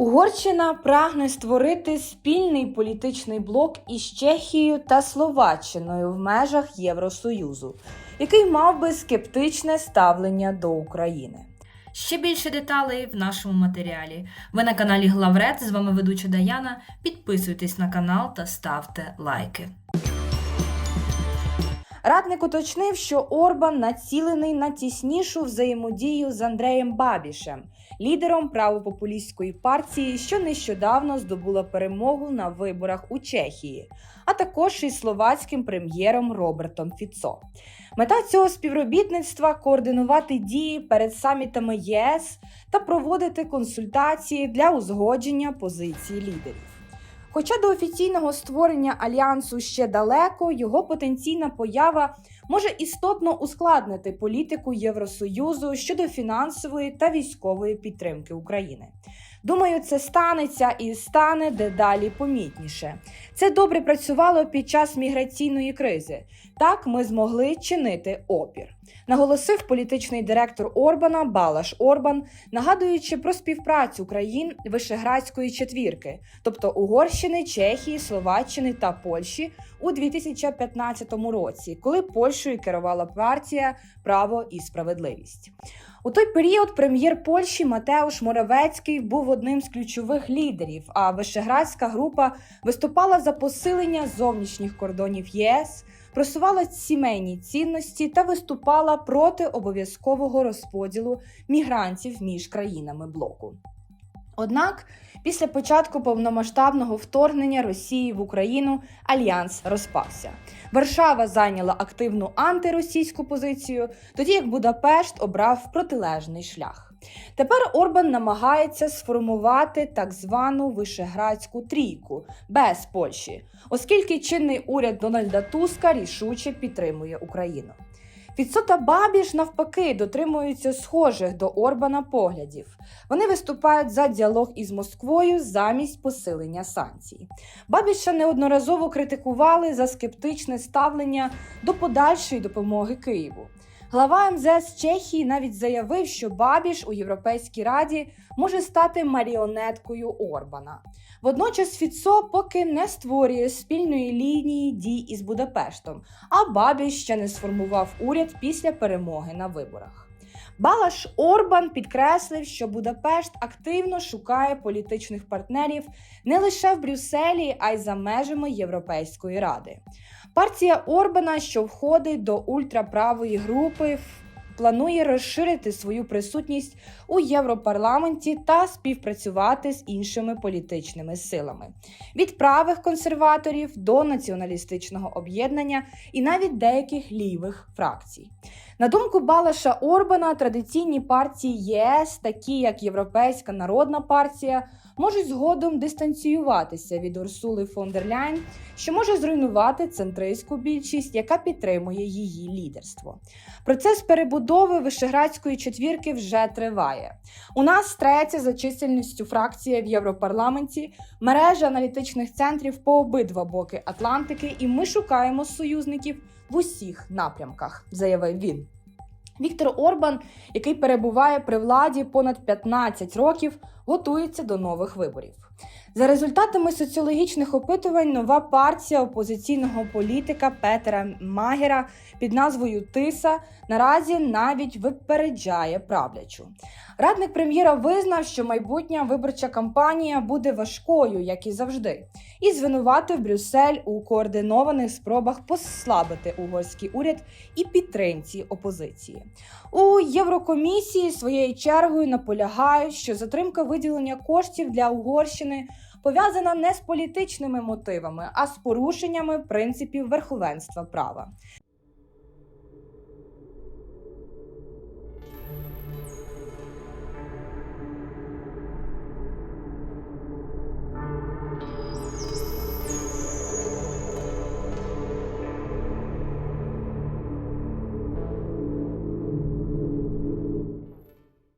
Угорщина прагне створити спільний політичний блок із Чехією та Словаччиною в межах Євросоюзу, який мав би скептичне ставлення до України. Ще більше деталей в нашому матеріалі. Ви на каналі Главред. З вами ведуча Даяна. Підписуйтесь на канал та ставте лайки. Радник уточнив, що Орбан націлений на тіснішу взаємодію з Андреєм Бабішем, лідером правопопулістської партії, що нещодавно здобула перемогу на виборах у Чехії, а також із словацьким прем'єром Робертом Фіцо. Мета цього співробітництва координувати дії перед самітами ЄС та проводити консультації для узгодження позицій лідерів. Хоча до офіційного створення альянсу ще далеко, його потенційна поява може істотно ускладнити політику Євросоюзу щодо фінансової та військової підтримки України. Думаю, це станеться і стане дедалі помітніше. Це добре працювало під час міграційної кризи. Так ми змогли чинити опір. Наголосив політичний директор Орбана Балаш Орбан, нагадуючи про співпрацю країн Вишеградської четвірки, тобто Угорщини, Чехії, Словаччини та Польщі у 2015 році, коли Польщею керувала партія Право і справедливість. У той період прем'єр Польщі Матеуш Моравецький був одним з ключових лідерів. А Вишеградська група виступала за посилення зовнішніх кордонів ЄС, просувала сімейні цінності та виступала проти обов'язкового розподілу мігрантів між країнами блоку. Однак, після початку повномасштабного вторгнення Росії в Україну альянс розпався. Варшава зайняла активну антиросійську позицію, тоді як Будапешт обрав протилежний шлях. Тепер Орбан намагається сформувати так звану Вишеградську трійку без Польщі, оскільки чинний уряд Дональда Туска рішуче підтримує Україну. Фіцо та Бабіш навпаки дотримуються схожих до Орбана поглядів. Вони виступають за діалог із Москвою замість посилення санкцій. Бабіша неодноразово критикували за скептичне ставлення до подальшої допомоги Києву. Глава МЗС Чехії навіть заявив, що Бабіш у Європейській раді може стати маріонеткою Орбана. Водночас Фіцо поки не створює спільної лінії дій із Будапештом, а Бабіш ще не сформував уряд після перемоги на виборах. Балаш Орбан підкреслив, що Будапешт активно шукає політичних партнерів не лише в Брюсселі, а й за межами Європейської ради. Партія Орбана, що входить до ультраправої групи, планує розширити свою присутність у Європарламенті та співпрацювати з іншими політичними силами від правих консерваторів до націоналістичного об'єднання і навіть деяких лівих фракцій. На думку Балаша Орбана, традиційні партії ЄС, такі як Європейська Народна партія, можуть згодом дистанціюватися від Урсули фон дер Ляйн, що може зруйнувати центристську більшість, яка підтримує її лідерство. Процес перебудови Вишеградської четвірки вже триває. У нас третя за чисельністю фракція в Європарламенті, мережа аналітичних центрів по обидва боки Атлантики, і ми шукаємо союзників в усіх напрямках, заявив він. Віктор Орбан, який перебуває при владі понад 15 років, готується до нових виборів. За результатами соціологічних опитувань, нова партія опозиційного політика Петера Магера під назвою Тиса наразі навіть випереджає правлячу. Радник прем'єра визнав, що майбутня виборча кампанія буде важкою, як і завжди, і звинуватив Брюссель у координованих спробах послабити угорський уряд і підтримці опозиції. У Єврокомісії своєю чергою наполягають, що затримка виділення коштів для Угорщини пов'язана не з політичними мотивами, а з порушеннями принципів верховенства права.